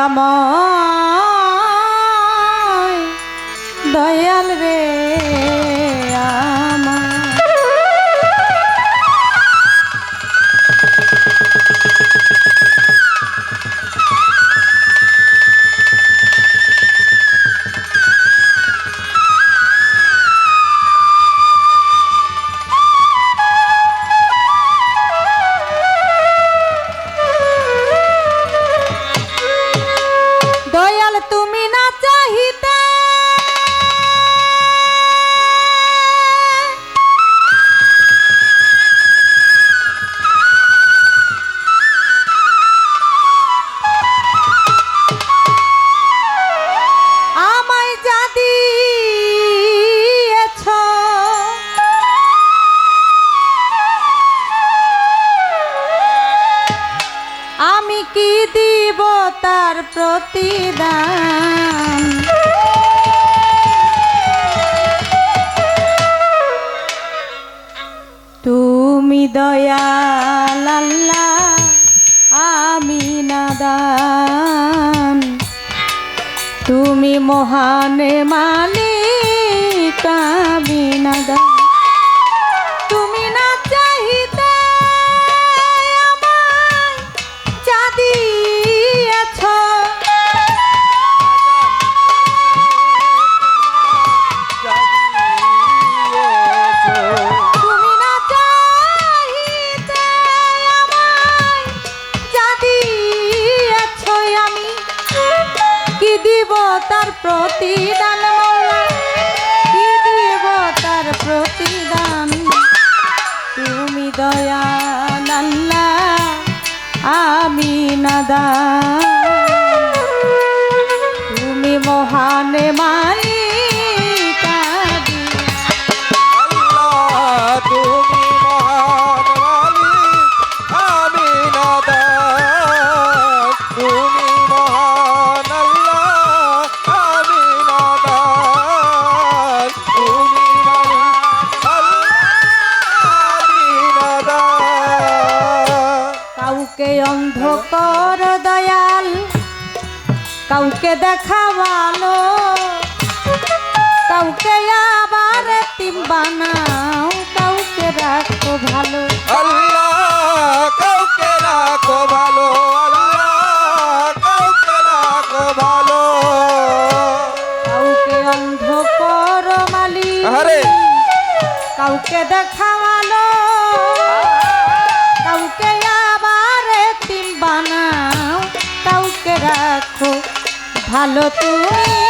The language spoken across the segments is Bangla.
আমার প্রতিদান। তুমি দয়াল আল্লাহ আমি নাদান। তুমি মহান মালিক আমি নাদান। দয়া নাল্লা আমি নাদা ভালো। কাউকে আবার তিম বানাও কাউকে রাখো ভালো। কাউকে রাখো ভালো কাউকে রাখো ভালো। কাউকে অন্ধ করো কাউকে ভালো তুমি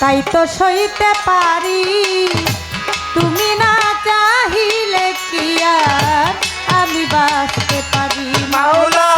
তাই তো সইতে পারি। তুমি না চাহিলে কি আর আমি বাঁচতে পারি মাওলা!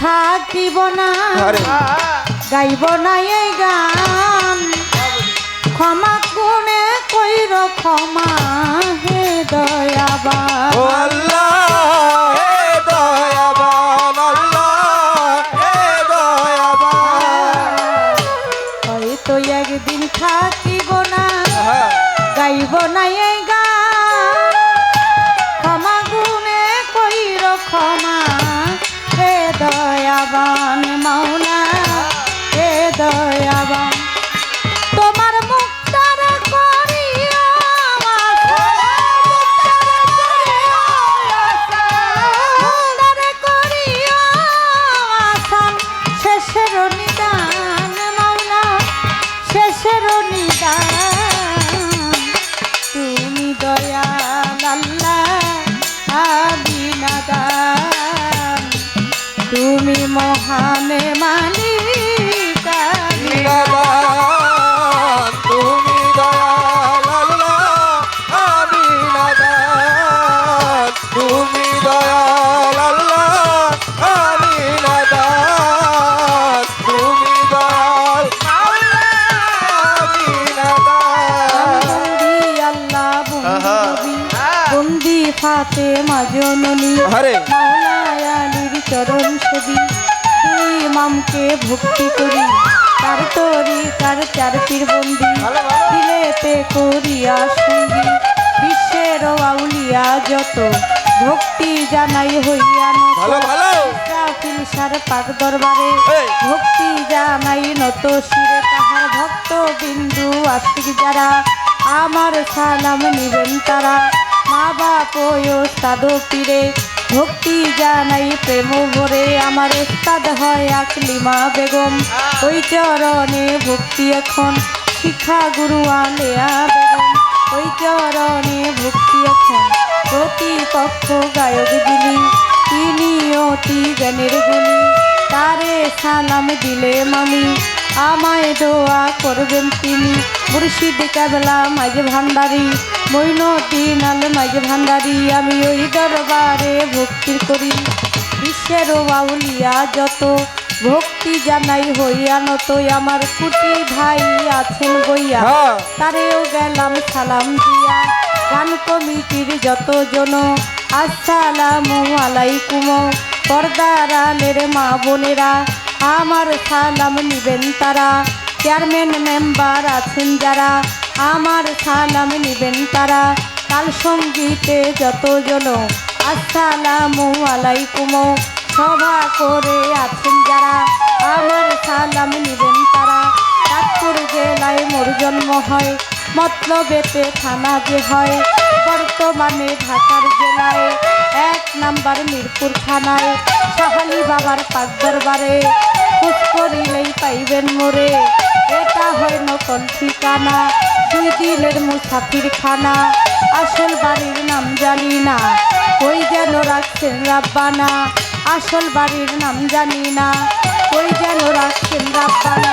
থাকিব না। গাইব না এই গান। ক্ষমা কোনে কৈ ক্ষমা হে দয়া। দাদা। ফাতে মাজননী আরে মাওলায়ালির চরণ সেবী দুই ইমামকে ভক্তি করি। তার তরি তার চার পীর বন্দি। দিলেতে করিয়া সঙ্গী। বিশ্বের আউলিয়া যত। ভক্তি জানাই হইয়া নত। সার পাক দরবারে। ভক্তি জানাই নত শিরে তাহার ভক্ত বিন্দু আশিক যারা আমার সালাম নিবেন তারা। মা বাপ ওস্তাদ পীরে ভক্তি জানাই প্রেম ভরে। আমার ওস্তাদ হয় আকলিমা বেগম। ওই চরণে ভক্তি এখন শিক্ষা গুরু আলেয়া বেগম। ওই চরণে ভক্তি এখন প্রতিপক্ষ গায়ক যিনি তিনি অতি জ্ঞানের গুলি তারে সালাম দিলে মামি আমায় দোয়া করবেন তিনি। মুর্শিদ কাবলা মাঝ ভান্ডারি মৈনদিন আল মাঝ ভান্ডারি আমি ওই দরবারে ভক্তি করি। বিশ্বের বাউলিয়া যত ভক্তি জানাই হইয়া নত আমার কুটি ভাই আছেন বইয়া হ্যাঁ। তারেও গেলাম সালাম দিয়া। গান কমিটির যত জন আসসালামু আলাইকুম। পর্দার আলের মা বোনেরা আমার সালাম নিবেন তারা। চেয়ারম্যান মেম্বার আছেন যারা, আমার সালাম নিবেন তারা। কাল সঙ্গীতে যতজন, আসসালামু আলাইকুম। সভা করে আছেন যারা, আমার সালাম নিবেন তারা। চাঁদপুর জেলায় মোর জন্ম হয়, মতলবেতে থানা যে হয়। বর্তমানে ঢাকার জেলায় এক নাম্বার মিরপুর থানায় সাহালি বাবার পাক দরবারে। খোঁজ করিলেই পাইবেন মোরে। এটা হয় নকল ঠিকানা, দুই দিনের মুসাফির আসল বাড়ির নাম জানি না ওই যেন রাখছেন রাব্বানা। আসল বাড়ির নাম জানি না ওই যেন রাখছেন রাব্বানা।